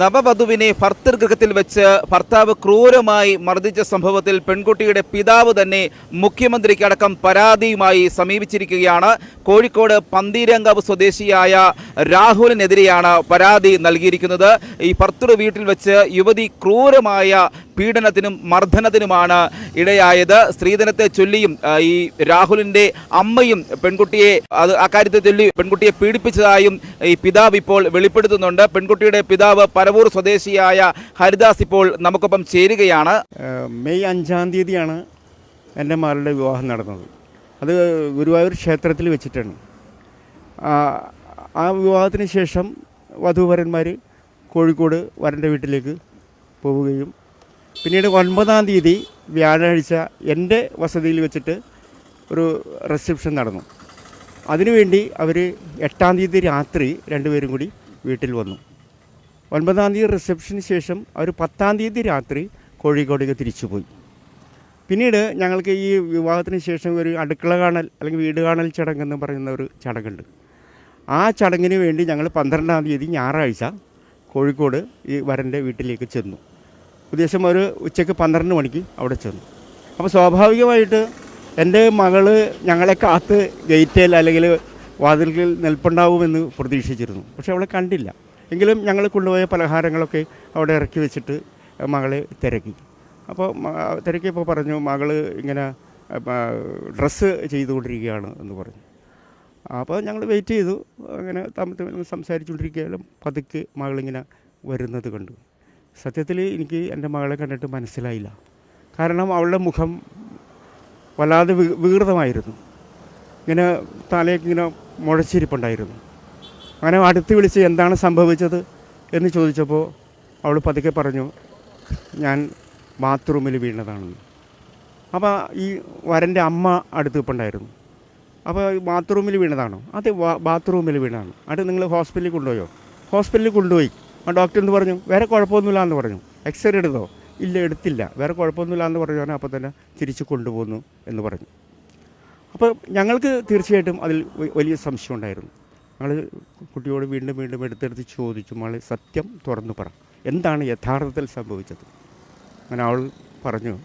നവവധുവിനെ ഭർത്തൃഗൃഹത്തിൽ വെച്ച് ഭർത്താവ് ക്രൂരമായി മർദ്ദിച്ച സംഭവത്തിൽ പെൺകുട്ടിയുടെ പിതാവ് തന്നെ മുഖ്യമന്ത്രിക്കടക്കം പരാതിയുമായി സമീപിച്ചിരിക്കുകയാണ്. കോഴിക്കോട് പന്തീരങ്കാവ് സ്വദേശിയായ രാഹുലിനെതിരെയാണ് പരാതി നൽകിയിരിക്കുന്നത്. ഈ ഭർത്തൃ വീട്ടിൽ വെച്ച് യുവതി ക്രൂരമായ പീഡനത്തിനും മർദ്ദനത്തിനുമാണ് ഇടയായത്. സ്ത്രീധനത്തെ ചൊല്ലിയും ഈ രാഹുലിന്റെ അമ്മയും പെൺകുട്ടിയെ അത് അക്കാര്യത്തെ ചൊല്ലി പെൺകുട്ടിയെ പീഡിപ്പിച്ചതായും ഈ പിതാവ് ഇപ്പോൾ വെളിപ്പെടുത്തുന്നുണ്ട്. പെൺകുട്ടിയുടെ പിതാവ് പരവൂർ സ്വദേശിയായ ഹരിദാസ് ഇപ്പോൾ നമുക്കൊപ്പം ചേരുകയാണ്. മെയ് അഞ്ചാം തീയതിയാണ് എന്റെ മകളുടെ വിവാഹം നടന്നത്. അത് ഗുരുവായൂർ ക്ഷേത്രത്തിൽ വെച്ചിട്ടാണ്. ആ- വിവാഹത്തിന് ശേഷം വധുവരന്മാർ കോഴിക്കോട് വരന്റെ വീട്ടിലേക്ക് പോവുകയും പിന്നീട് ഒൻപതാം തീയതി വ്യാഴാഴ്ച എന്റെ വസതിയിൽ വെച്ചിട്ട് ഒരു റിസപ്ഷൻ നടന്നു. അതിനുവേണ്ടി അവർ എട്ടാം തീയതി രാത്രി രണ്ടുപേരും കൂടി വീട്ടിൽ വന്നു. ഒൻപതാം തീയതി റിസപ്ഷന് ശേഷം അവർ പത്താം തീയതി രാത്രി കോഴിക്കോടേക്ക് തിരിച്ചുപോയി. പിന്നീട് ഞങ്ങൾക്ക് ഈ വിവാഹത്തിന് ശേഷം ഒരു അടുക്കള കാണൽ അല്ലെങ്കിൽ വീട് കാണൽ ചടങ്ങെന്ന് പറയുന്ന ഒരു ചടങ്ങുണ്ട്. ആ ചടങ്ങിന് വേണ്ടി ഞങ്ങൾ പന്ത്രണ്ടാം തീയതി ഞായറാഴ്ച കോഴിക്കോട് ഈ വരന്റെ വീട്ടിലേക്ക് ചെന്നു. ഉദ്ദേശം ഒരു ഉച്ചയ്ക്ക് പന്ത്രണ്ട് മണിക്ക് അവിടെ ചെന്നു. അപ്പോൾ സ്വാഭാവികമായിട്ട് എന്റെ മകൾ ഞങ്ങളെ കാത്ത് ഗേറ്റിൽ അല്ലെങ്കിൽ വാതിൽക്കിൽ നിൽപ്പുണ്ടാവുമെന്ന് പ്രതീക്ഷിച്ചിരുന്നു. പക്ഷെ അവളെ കണ്ടില്ല. എങ്കിലും ഞങ്ങൾ കൊണ്ടുപോയ പലഹാരങ്ങളൊക്കെ അവിടെ ഇറക്കി വെച്ചിട്ട് മകളെ തിരക്കി. അപ്പോൾ തിരക്കിയപ്പോൾ പറഞ്ഞു മകൾ ഇങ്ങനെ ഡ്രസ്സ് ചെയ്തുകൊണ്ടിരിക്കുകയാണ് എന്ന് പറഞ്ഞു. അപ്പോൾ ഞങ്ങൾ വെയിറ്റ് ചെയ്തു. അങ്ങനെ തമ്മിൽ സംസാരിച്ചുകൊണ്ടിരിക്കുകയാലും പതുക്കെ മകളിങ്ങനെ വരുന്നത് കണ്ടു. സത്യത്തിൽ എനിക്ക് എന്റെ മകളെ കണ്ടിട്ട് മനസ്സിലായില്ല. കാരണം അവളുടെ മുഖം വല്ലാതെ വികൃതമായിരുന്നു. ഇങ്ങനെ തലയൊക്കെ ഇങ്ങനെ മുഴച്ചിരിപ്പുണ്ടായിരുന്നു. അങ്ങനെ അടുത്ത് വിളിച്ച് എന്താണ് സംഭവിച്ചത് എന്ന് ചോദിച്ചപ്പോൾ അവൾ പതുക്കെ പറഞ്ഞു ഞാൻ ബാത്റൂമിൽ വീണതാണെന്ന് അപ്പോൾ ഈ വരന്റെ അമ്മ അടുത്ത് ഇപ്പുണ്ടായിരുന്നു. അപ്പോൾ ബാത്റൂമിൽ വീണതാണോ? അത് ബാത്റൂമിൽ വീണതാണ്. അത് നിങ്ങൾ ഹോസ്പിറ്റലിൽ കൊണ്ടുപോയോ? ഹോസ്പിറ്റലിൽ കൊണ്ടുപോയി. ഡോക്ടർ എന്ന് പറഞ്ഞു? വേറെ കുഴപ്പമൊന്നുമില്ല എന്ന് പറഞ്ഞു. എക്സ്റേ എടുത്തോ? ഇല്ല എടുത്തില്ല. വേറെ കുഴപ്പമൊന്നുമില്ല എന്ന് പറഞ്ഞു. അപ്പോൾ തന്നെ തിരിച്ച് കൊണ്ടുപോകുന്നു എന്ന് പറഞ്ഞു. അപ്പോൾ ഞങ്ങൾക്ക് തീർച്ചയായിട്ടും അതിൽ വലിയ സംശയം ഉണ്ടായിരുന്നു. ഞങ്ങൾ കുട്ടിയോട് വീണ്ടും വീണ്ടും എടുത്തെടുത്ത് ചോദിച്ചു. മകളെ സത്യം തുറന്നു പറ. എന്താണ് യഥാർത്ഥത്തിൽ സംഭവിച്ചത്? അങ്ങനെ അവൾ പറഞ്ഞു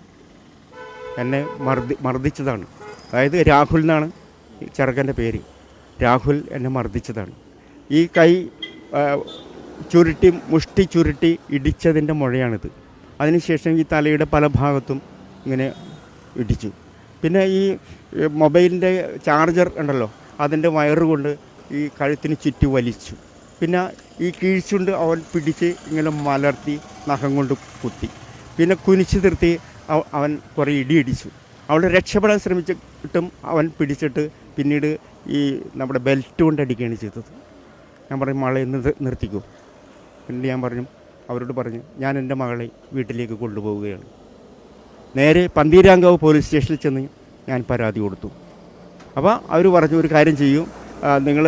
എന്നെ മർദ്ദി മർദ്ദിച്ചതാണ്. അതായത് രാഹുൽ എന്നാണ് ചെറുക്കന്റെ പേര്. രാഹുൽ എന്നെ മർദ്ദിച്ചതാണ്. ഈ കൈ ചുരുട്ടി മുഷ്ടി ചുരുട്ടി ഇടിച്ചതിന്റെ മുഴയാണിത്. അതിനുശേഷം ഈ തലയുടെ പല ഭാഗത്തും ഇങ്ങനെ ഇടിച്ചു. പിന്നെ ഈ മൊബൈലിന്റെ ചാർജർ ഉണ്ടല്ലോ അതിന്റെ വയറ് കൊണ്ട് ഈ കഴുത്തിന് ചുറ്റി വലിച്ചു. പിന്നെ ഈ കീഴ്ച്ചുണ്ട് അവൻ പിടിച്ച് ഇങ്ങനെ മലർത്തി നഖം കൊണ്ട് കുത്തി. പിന്നെ കുനിച്ചു നിർത്തി അവൻ കുറേ ഇടിയിടിച്ചു. അവിടെ രക്ഷപ്പെടാൻ ശ്രമിച്ചിട്ടും അവൻ പിടിച്ചിട്ട് പിന്നീട് ഈ നമ്മുടെ ബെൽറ്റ് കൊണ്ട് അടിക്കുകയാണ് ചെയ്തത്. ഞാൻ പറയും നിർത്തിക്കും നിർത്തിക്കൂ. പിന്നീട് ഞാൻ പറഞ്ഞു അവരോട് പറഞ്ഞു ഞാൻ എന്റെ മകളെ വീട്ടിലേക്ക് കൊണ്ടുപോവുകയാണ്. നേരെ പന്തീരാങ്കാവ് പോലീസ് സ്റ്റേഷനിൽ ചെന്ന് ഞാൻ പരാതി കൊടുത്തു. അപ്പോൾ അവർ പറഞ്ഞു ഒരു കാര്യം ചെയ്യൂ. നിങ്ങൾ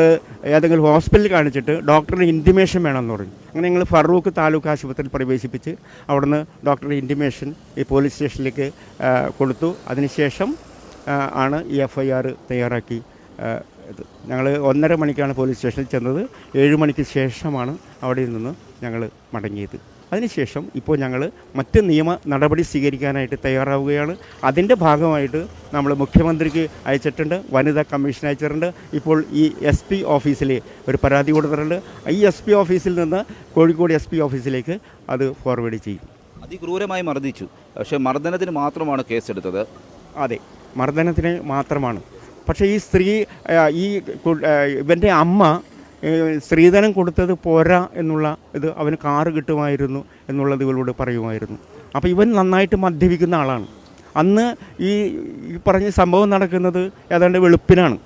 ഏതെങ്കിലും ഹോസ്പിറ്റലിൽ കാണിച്ചിട്ട് ഡോക്ടറിന് ഇന്റിമേഷൻ വേണമെന്ന് പറഞ്ഞു. അങ്ങനെ ഞങ്ങൾ ഫറൂഖ് താലൂക്ക് ആശുപത്രിയിൽ പ്രവേശിപ്പിച്ച് അവിടുന്ന് ഡോക്ടറുടെ ഇന്റിമേഷൻ ഈ പോലീസ് സ്റ്റേഷനിലേക്ക് കൊടുത്തു. അതിനുശേഷം ആണ് ഈ എഫ് ഐ ആർ തയ്യാറാക്കി ഇത്. ഞങ്ങൾ ഒന്നര മണിക്കാണ് പോലീസ് സ്റ്റേഷനിൽ ചെന്നത്. ഏഴ് മണിക്ക് ശേഷമാണ് അവിടെ നിന്ന് ഞങ്ങൾ മടങ്ങിയത്. അതിനുശേഷം ഇപ്പോൾ ഞങ്ങൾ മറ്റ് നിയമ നടപടി സ്വീകരിക്കാനായിട്ട് തയ്യാറാവുകയാണ്. അതിന്റെ ഭാഗമായിട്ട് നമ്മൾ മുഖ്യമന്ത്രിക്ക് അയച്ചിട്ടുണ്ട് വനിതാ കമ്മീഷൻ അയച്ചിട്ടുണ്ട്. ഇപ്പോൾ ഈ എസ് പി ഓഫീസിൽ ഒരു പരാതി കൊടുത്തിട്ടുണ്ട്. ഈ എസ് പി ഓഫീസിൽ നിന്ന് കോഴിക്കോട് എസ് പി ഓഫീസിലേക്ക് അത് ഫോർവേഡ് ചെയ്യും. അതിക്രൂരമായി മർദ്ദിച്ചു. പക്ഷേ മർദ്ദനത്തിന് മാത്രമാണ് കേസെടുത്തത്. അതെ മർദ്ദനത്തിന് മാത്രമാണ്. പക്ഷേ ഈ സ്ത്രീ ഈ ഇവന്റെ അമ്മ സ്ത്രീധനം കൊടുത്തത് പോരാ എന്നുള്ള ഇത് അവന് കാറ് കിട്ടുമായിരുന്നു എന്നുള്ളത് ഇവളോട് പറയുമായിരുന്നു. അപ്പോൾ ഇവൻ നന്നായിട്ട് മദ്യപിക്കുന്ന ആളാണ്. അന്ന് ഈ പറഞ്ഞ സംഭവം നടക്കുന്നത് ഏതാണ്ട് വെളുപ്പിനാണ്.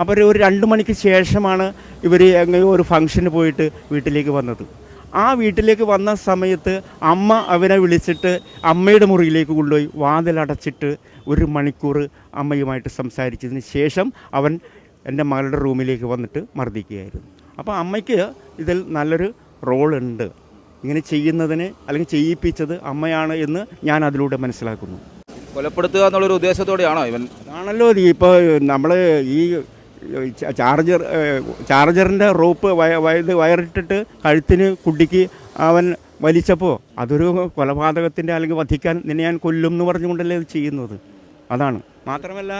അപ്പോൾ ഒരു- രണ്ട് മണിക്ക് ശേഷമാണ് ഇവർ ഒരു ഫംഗ്ഷന് പോയിട്ട് വീട്ടിലേക്ക് വന്നത്. ആ വീട്ടിലേക്ക് വന്ന സമയത്ത് അമ്മ അവനെ വിളിച്ചിട്ട് അമ്മയുടെ മുറിയിലേക്ക് കൊണ്ടുപോയി വാതിലടച്ചിട്ട് ഒരു മണിക്കൂർ അമ്മയുമായിട്ട് സംസാരിച്ചതിന് ശേഷം അവൻ എന്റെ മകളുടെ റൂമിലേക്ക് വന്നിട്ട് മർദ്ദിക്കുകയായിരുന്നു. അപ്പോൾ അമ്മയ്ക്ക് ഇതിൽ നല്ലൊരു റോളുണ്ട് ഇങ്ങനെ ചെയ്യുന്നതിന് അല്ലെങ്കിൽ ചെയ്യിപ്പിച്ചത് അമ്മയാണ് എന്ന് ഞാൻ അതിലൂടെ മനസ്സിലാക്കുന്നു. കൊലപ്പെടുത്തുക എന്നുള്ളൊരു ഉദ്ദേശത്തോടെയാണോ ഇവൻ? ആണല്ലോ ഇപ്പോൾ നമ്മൾ ഈ ചാർജർ ചാർജറിന്റെ റോപ്പ് ഇത് വയറിട്ടിട്ട് കഴുത്തിന് കുട്ടിക്ക് അവൻ വലിച്ചപ്പോൾ അതൊരു കൊലപാതകത്തിന്റെ അല്ലെങ്കിൽ വധിക്കാൻ നിന്നെ ഞാൻ കൊല്ലും എന്ന് പറഞ്ഞുകൊണ്ടല്ലേ ഇത് ചെയ്യുന്നത്. അതാണ്. മാത്രമല്ല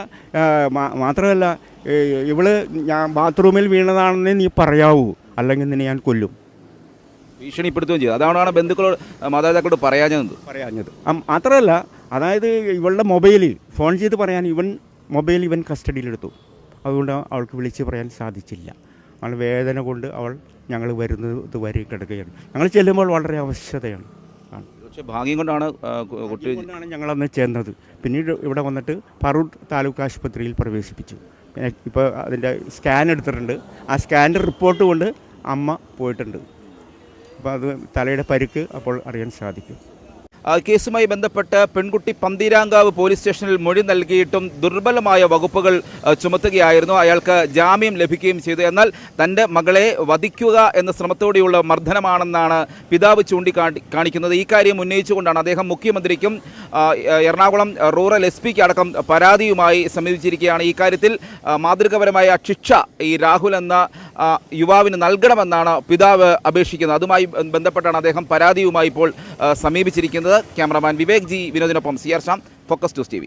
മാത്രമല്ല ഇവൾ ഞാൻ ബാത്റൂമിൽ വീണതാണെന്ന് നീ പറയാവൂ. അല്ലെങ്കിൽ നിന്നെ ഞാൻ കൊല്ലും. ഭീഷണിപ്പെടുത്തുകയും ചെയ്തു. അതാണ് ബന്ധുക്കളോട് മാതാപിതാക്കളോട് പറയാഞ്ഞത്. പറയാഞ്ഞത്. മാത്രമല്ല അതായത് ഇവളുടെ മൊബൈലിൽ ഫോൺ ചെയ്ത് പറയാൻ ഇവൻ മൊബൈൽ ഇവൻ കസ്റ്റഡിയിലെടുത്തു. അതുകൊണ്ട് അവൾക്ക് വിളിച്ച് പറയാൻ സാധിച്ചില്ല. അവൾ വേദന കൊണ്ട് അവൾ ഞങ്ങൾ വരുന്നത് വരെ കിടക്കുകയാണ്. ഞങ്ങൾ ചെല്ലുമ്പോൾ വളരെ അവശതയാണ്. ആണ്. പക്ഷേ ഭാഗ്യം കൊണ്ടാണ് കുട്ടി അതുകൊണ്ടാണ് ഞങ്ങളന്ന് ചെന്നത്. പിന്നീട് ഇവിടെ വന്നിട്ട് പറൂർ താലൂക്ക് ആശുപത്രിയിൽ പ്രവേശിപ്പിച്ചു. ഇപ്പോൾ അതിന്റെ സ്കാൻ എടുത്തിട്ടുണ്ട്. ആ സ്കാന്റെ റിപ്പോർട്ട് കൊണ്ട് അമ്മ പോയിട്ടുണ്ട്. അപ്പോൾ അത് തലയുടെ പരുക്ക് അപ്പോൾ അറിയാൻ സാധിക്കും. കേസുമായി ബന്ധപ്പെട്ട് പെൺകുട്ടി പന്തീരാങ്കാവ് പോലീസ് സ്റ്റേഷനിൽ മൊഴി നൽകിയിട്ടും ദുർബലമായ വകുപ്പുകൾ ചുമത്തുകയായിരുന്നു. അയാൾക്ക് ജാമ്യം ലഭിക്കുകയും ചെയ്തു. എന്നാൽ തന്റെ മകളെ വധിക്കുക എന്ന ശ്രമത്തോടെയുള്ള മർദ്ദനമാണെന്നാണ് പിതാവ് ചൂണ്ടിക്കാട്ടി കാണിക്കുന്നത്. ഈ കാര്യം ഉന്നയിച്ചുകൊണ്ടാണ് അദ്ദേഹം മുഖ്യമന്ത്രിക്കും എറണാകുളം റൂറൽ എസ് പിക്ക് അടക്കം പരാതിയുമായി സമീപിച്ചിരിക്കുകയാണ്. ഈ കാര്യത്തിൽ മാതൃകപരമായ ശിക്ഷ ഈ രാഹുൽ എന്ന യുവാവിന് നൽകണമെന്നാണ് പിതാവ് അപേക്ഷിക്കുന്നത്. അതുമായി ബന്ധപ്പെട്ടാണ് അദ്ദേഹം പരാതിയുമായി ഇപ്പോൾ സമീപിച്ചിരിക്കുന്നത്. Cameraman Vivek G വിനോദിനൊപ്പം C Shyam focus news T